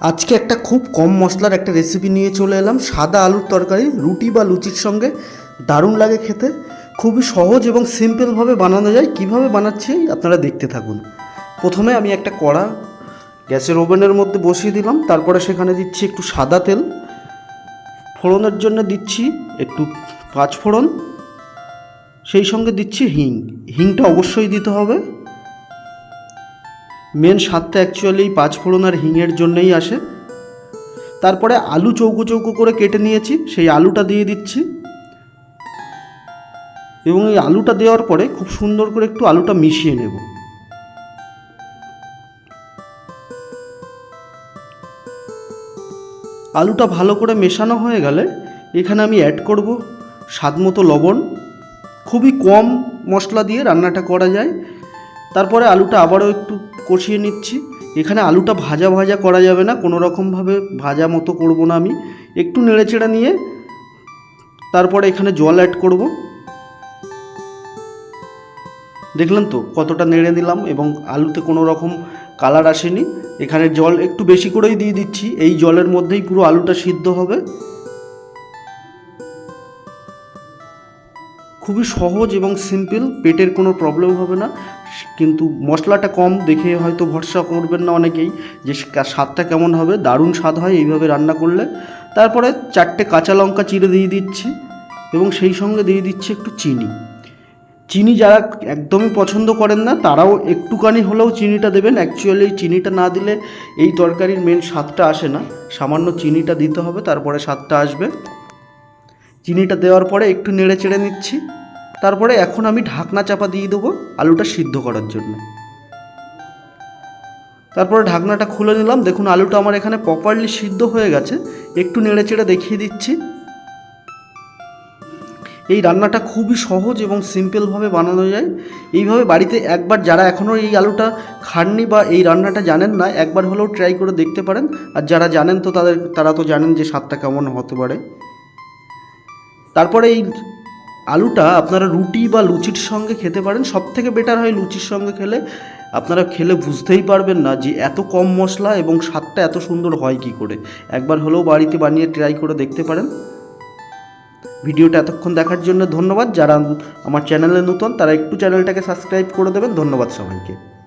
আজকে একটা খুব কম মশলার একটা রেসিপি নিয়ে চলে এলাম। সাদা আলুর তরকারি, রুটি বা লুচির সঙ্গে। দারুণ লাগে খেতে। খুবই সহজ এবং সিম্পলভাবে বানানো যায়। কীভাবে বানাচ্ছি আপনারা দেখতে থাকুন। প্রথমে আমি একটা কড়া গ্যাসের ওভেনের মধ্যে বসিয়ে দিলাম। তারপরে সেখানে দিচ্ছি একটু সাদা তেল। ফোড়নের জন্য দিচ্ছি একটু পাঁচ ফোড়ন। সেই সঙ্গে দিচ্ছি হিং। হিংটা অবশ্যই দিতে হবে। মেন স্বাদটা অ্যাকচুয়ালি এই পাঁচ ফোড়ন আর হিঙের জন্যই আসে। তারপরে আলু চৌকো চৌকো করে কেটে নিয়েছি, সেই আলুটা দিয়ে দিচ্ছি। এবং এই আলুটা দেওয়ার পরে খুব সুন্দর করে একটু আলুটা মিশিয়ে নেব। আলুটা ভালো করে মেশানো হয়ে গেলে এখানে আমি অ্যাড করব স্বাদ মতো লবণ। খুবই কম মশলা দিয়ে রান্নাটা করা যায়। তারপরে আলুটা আবারও একটু কষিয়ে নিচ্ছি। এখানে আলুটা ভাজা ভাজা করা যাবে না, কোনো রকমভাবে ভাজা মতো করব না আমি। একটু নেড়েচেড়ে নিয়ে তারপরে এখানে জল অ্যাড করব। দেখলেন তো কতটা নেড়ে দিলাম এবং আলুতে কোনো রকম কালার আসেনি। এখানে জল একটু বেশি করেই দিয়ে দিচ্ছি, এই জলের মধ্যেই পুরো আলুটা সিদ্ধ হবে। খুবই সহজ এবং সিম্পল পেটের কোনো প্রবলেম হবে না। কিন্তু মশলাটা কম দেখে হয়তো ভরসা করবেন না অনেকেই যে স্বাদটা কেমন হবে, দারুণ স্বাদ হয় এইভাবে রান্না করলে। তারপরে চারটে কাঁচা লঙ্কা চিড়ে দিয়ে দিচ্ছি এবং সেই সঙ্গে দিয়ে দিচ্ছি একটু চিনি। চিনি যারা একদমই পছন্দ করেন না, তারাও একটুখানি হলেও চিনিটা দেবেন। অ্যাকচুয়ালি চিনিটা না দিলে এই তরকারির মেন স্বাদটা আসে না। সামান্য চিনিটা দিতে হবে, তারপরে স্বাদটা আসবে। চিনিটা দেওয়ার পরে একটু নেড়ে চেড়ে নিচ্ছি। তারপরে এখন আমি ঢাকনা চাপা দিয়ে দেবো আলুটা সিদ্ধ করার জন্য। তারপরে ঢাকনাটা খুলে নিলাম। দেখুন, আলুটা আমার এখানে প্রপারলি সিদ্ধ হয়ে গেছে। একটু নেড়ে চেড়ে দেখিয়ে দিচ্ছি। এই রান্নাটা খুবই সহজ এবং সিম্পলভাবে বানানো যায়। এইভাবে বাড়িতে একবার যারা এখনও এই আলুটা খাননি বা এই রান্নাটা জানেন না, একবার হলেও ট্রাই করে দেখতে পারেন। আর যারা জানেন তো তাদের, তারা তো জানেন যে স্বাদটা কেমন হতে পারে। তারপরে এই আলুটা আপনারা রুটি বা লুচির সঙ্গে খেতে পারেন। সব থেকে বেটার হয় লুচির সঙ্গে খেলে। আপনারা খেলে বুঝতেই পারবেন না যে এত কম মশলা এবং স্বাদটা এত সুন্দর হয় কি করে। একবার হলেও বাড়িতে বানিয়ে ট্রাই করে দেখতে পারেন। ভিডিওটা এতক্ষণ দেখার জন্য ধন্যবাদ। যারা আমার চ্যানেলে নতুন, তারা একটু চ্যানেলটাকে সাবস্ক্রাইব করে দেবেন। ধন্যবাদ সবাইকে।